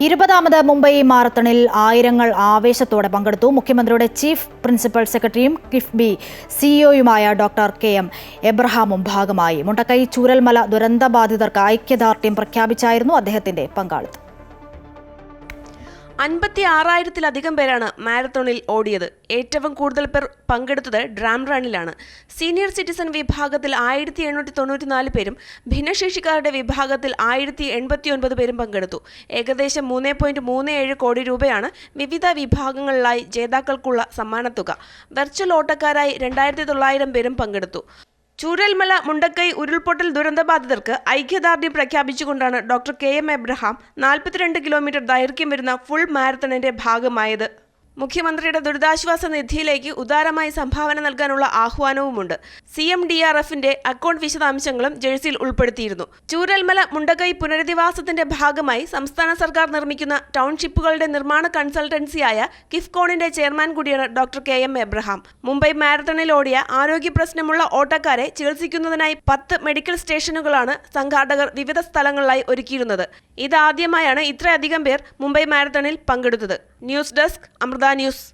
ഇരുപതാമത് മുംബൈ മാരത്തണിൽ ആയിരങ്ങൾ ആവേശത്തോടെ പങ്കെടുത്തു. മുഖ്യമന്ത്രിയുടെ ചീഫ് പ്രിൻസിപ്പൽ സെക്രട്ടറിയും കിഫ്ബി സിഇഒയുമായ ഡോക്ടർ കെ എം എബ്രഹാമും ഭാഗമായി. മുണ്ടക്കൈ ചൂരൽമല ദുരന്തബാധിതർക്ക് ഐക്യദാർഢ്യം പ്രഖ്യാപിച്ചായിരുന്നു അദ്ദേഹത്തിന്റെ പങ്കാളിത്തം. അൻപത്തി ആറായിരത്തിലധികം പേരാണ് മാരത്തോണിൽ ഓടിയത്. ഏറ്റവും കൂടുതൽ പേർ പങ്കെടുത്തത് ഡ്രാം റണ്ണിലാണ്. സീനിയർ സിറ്റിസൺ വിഭാഗത്തിൽ ആയിരത്തി എണ്ണൂറ്റി തൊണ്ണൂറ്റിനാല് പേരും ഭിന്നശേഷിക്കാരുടെ വിഭാഗത്തിൽ ആയിരത്തി എൺപത്തി ഒൻപത് പേരും പങ്കെടുത്തു. ഏകദേശം മൂന്ന് പോയിന്റ് മൂന്ന് ഏഴ് കോടി രൂപയാണ് വിവിധ വിഭാഗങ്ങളിലായി ജേതാക്കൾക്കുള്ള സമ്മാനത്തുക. വെർച്വൽ ഓട്ടക്കാരായി രണ്ടായിരത്തി തൊള്ളായിരം പേരും പങ്കെടുത്തു. ചൂരൽമല മുണ്ടക്കൈ ഉരുൾപൊട്ടൽ ദുരന്തബാധിതർക്ക് ഐക്യദാർഢ്യം പ്രഖ്യാപിച്ചുകൊണ്ടാണ് ഡോക്ടർ കെ എം എബ്രഹാം നാൽപ്പത്തിരണ്ട് കിലോമീറ്റർ ദൈർഘ്യം വരുന്ന ഫുൾ മാരത്തണിന്റെ ഭാഗമായത്. മുഖ്യമന്ത്രിയുടെ ദുരിതാശ്വാസ നിധിയിലേക്ക് ഉദാരമായി സംഭാവന നൽകാനുള്ള ആഹ്വാനവുമുണ്ട്. സി എം ഡി ആർ എഫിന്റെ അക്കൗണ്ട് വിശദാംശങ്ങളും ജേഴ്സിയിൽ ഉൾപ്പെടുത്തിയിരുന്നു. ചൂരൽമല മുണ്ടകൈ പുനരധിവാസത്തിന്റെ ഭാഗമായി സംസ്ഥാന സർക്കാർ നിർമ്മിക്കുന്ന ടൗൺഷിപ്പുകളുടെ നിർമ്മാണ കൺസൾട്ടൻസിയായ കിഫ്കോണിന്റെ ചെയർമാൻ കൂടിയാണ് doctor K M Abraham. Mumbai മാരത്തണിൽ ഓടിയ ആരോഗ്യ പ്രശ്നമുള്ള ഓട്ടക്കാരെ ചികിത്സിക്കുന്നതിനായി പത്ത് മെഡിക്കൽ സ്റ്റേഷനുകളാണ് സംഘാടകർ വിവിധ സ്ഥലങ്ങളിലായി ഒരുക്കിയിരുന്നത്. ഇതാദ്യമായാണ് ഇത്രയധികം പേർ മുംബൈ മാരത്തണിൽ പങ്കെടുത്തത്. News desk Amrita news